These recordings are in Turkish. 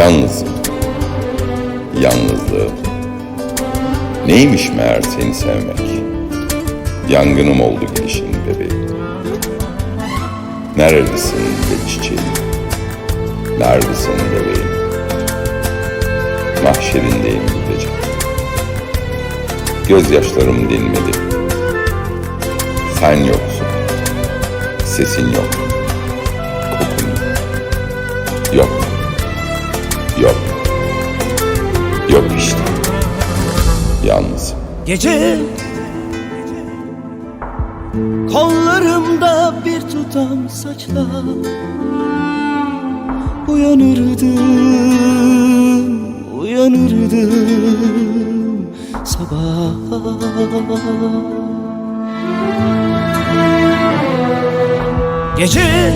Yalnızım. Yalnızlığım. Neymiş meğer seni sevmek? Yangınım oldu gelişin bebeğim. Neredesin be çiçeğim? Neredesin bebeğim? Mahşerindeyim gidece. Gözyaşlarım dinmedi. Sen yoksun. Sesin yok. Yok işte. Yalnız. Gece Kollarımda bir tutam saçlar Uyanırdım, uyanırdım sabah Gece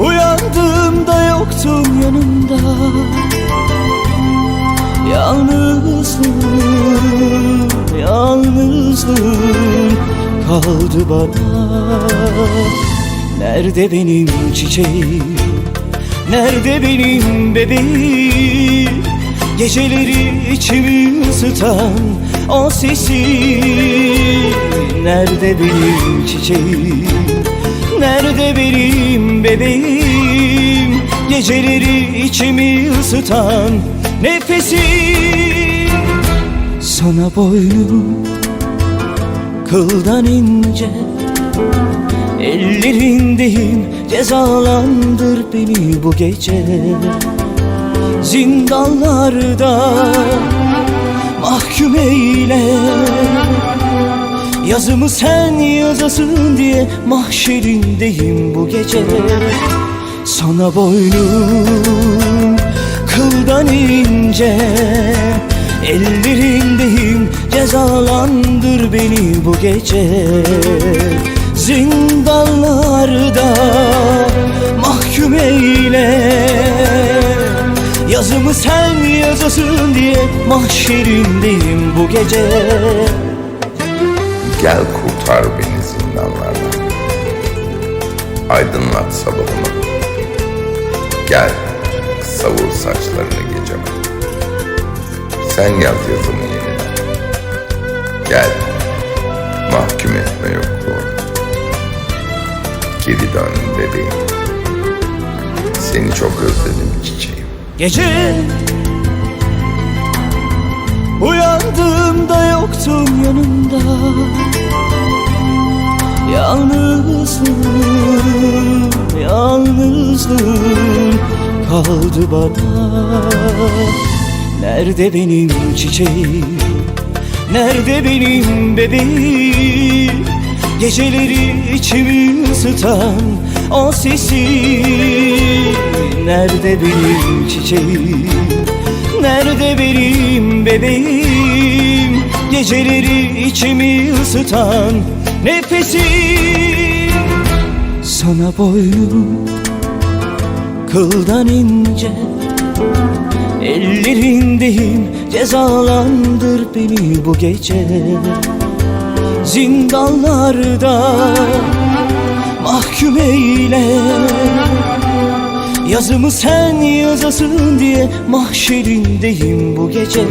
Uyandığımda yoktun yanımda. Yalnızlığım, yalnızlığım kaldı bana. Nerede benim çiçeğim, nerede benim bebeğim? Geceleri içimi ısıtan o sesi Nerede benim çiçeğim, nerede benim bebeğim Geceleri içimi ısıtan nefesim Sana boynum kıldan ince Ellerindeyim cezalandır beni bu gece. Zindanlarda mahkum eyle Yazımı sen yazasın diye mahşerindeyim bu gece Sana boynum kıldan ince Ellerindeyim cezalandır beni bu gece Zindanlarda mahkum eyle Yazımı sen yazasın diye mahşerindeyim bu gece Gel kurtar beni zindanlardan. Aydınlat sabahımı. Gel savur saçlarını geceme. Sen yaz yazımı yeniden. Gel mahkum etme yokluğunu. Geri dön bebeğim. Seni çok özledim çiçeğim. Gece Uyandığımda yoktun yanımda Yalnızlığım, yalnızlığım kaldı bana. Nerede benim çiçeğim, nerede benim bebeğim? Geceleri içimi ısıtan o sesi. Nerede benim çiçeğim? Nerede benim bebeğim? Geceleri içimi ısıtan nefesim Sana boynum kıldan ince Ellerindeyim cezalandır beni bu gece. Zindanlarda mahkum eyle Yazımı sen yazasın diye mahşerindeyim bu gece.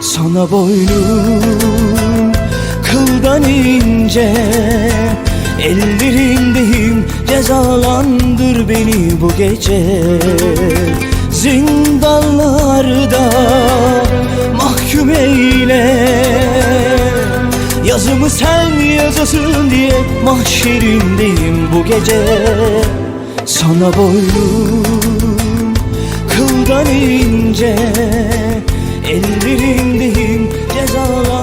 Sana boynum kıldan ince Ellerindeyim cezalandır beni bu gece. Zindanlarda mahkum eyle. Yazımı sen yazasın diye mahşerindeyim bu gece. Sana boylum kıldan ince. Ellerindeyim cezalandır